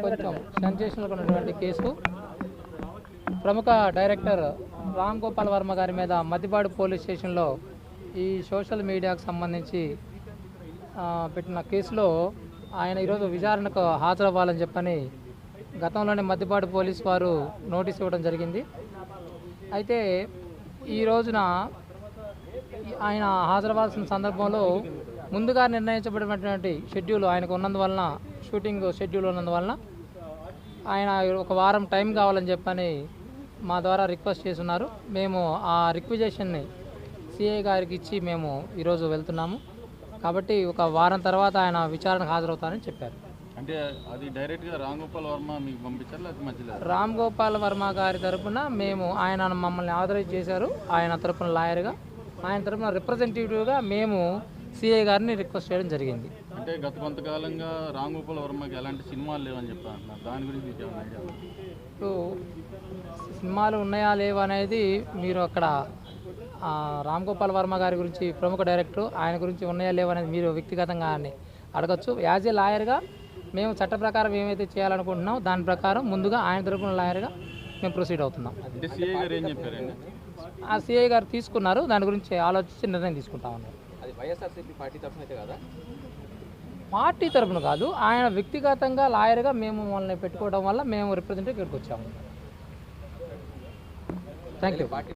కొంచెం సెన్సేషనల్గా ఉన్నటువంటి కేసు. ప్రముఖ డైరెక్టర్ రామ్ గోపాల్ వర్మ గారి మీద మద్దిపాడు పోలీస్ స్టేషన్లో ఈ సోషల్ మీడియాకు సంబంధించి పెట్టిన కేసులో ఆయన ఈరోజు విచారణకు హాజరవ్వాలని చెప్పని గతంలోనే మద్దిపాడు పోలీస్ వారు నోటీస్ ఇవ్వడం జరిగింది. అయితే ఈ రోజున ఈ- ఆయన హాజరవ్వాల్సిన సందర్భంలో ముందుగా నిర్ణయించబడినటువంటి షెడ్యూల్ ఆయనకు ఉన్నందువలన షూటింగ్ షెడ్యూల్ ఉన్నందువలన ఆయన ఒక వారం టైం కావాలని చెప్పని మా ద్వారా రిక్వెస్ట్ చేస్తున్నారు. మేము ఆ రిక్వెజేషన్ని సిఐ గారికి ఇచ్చి మేము ఈరోజు వెళ్తున్నాము. కాబట్టి ఒక వారం తర్వాత ఆయన విచారణకు హాజరవుతారని చెప్పారు. అంటే అది డైరెక్ట్గా రామ్ గోపాల్ వర్మ మీకు పంపించారు మధ్యలో? రామ్ గోపాల్ వర్మ గారి తరపున మేము ఆయన మమ్మల్ని ఆథరైజ్ చేశారు. ఆయన తరపున లాయర్గా ఆయన తరపున రిప్రజెంటేటివ్గా మేము సిఐ గారిని రిక్వెస్ట్ చేయడం జరిగింది. అంటే గత కొంతకాలంగా రామ్ గోపాల్ వర్మకి ఎలాంటి సినిమాలు లేవని చెప్పి అంటున్నారు దాని గురించి? ఇప్పుడు సినిమాలు ఉన్నాయా లేవా అనేది మీరు అక్కడ రామ్ గోపాల్ వర్మ గారి గురించి ప్రముఖ డైరెక్టర్ ఆయన గురించి ఉన్నాయా లేవా అనేది మీరు వ్యక్తిగతంగా అడగచ్చు. యాజ్ ఏ లాయర్గా మేము చట్ట ప్రకారం ఏమైతే చేయాలనుకుంటున్నామో దాని ప్రకారం ముందుగా ఆయన తరపున లాయర్గా మేము ప్రొసీడ్ అవుతున్నాం. ఆ సిఐ గారు తీసుకున్నారు. దాని గురించి ఆలోచించి నిర్ణయం తీసుకుంటా ఉన్నారు. అది వైఎస్ఆర్సీపీ పార్టీ తరఫున అయితే కదా? పార్టీ తరపున కాదు. ఆయన వ్యక్తిగతంగా లాయర్గా మేము మమ్మల్ని పెట్టుకోవడం వల్ల మేము రిప్రజెంటేటివ్ ఇక్కడికి వచ్చాము. Thank you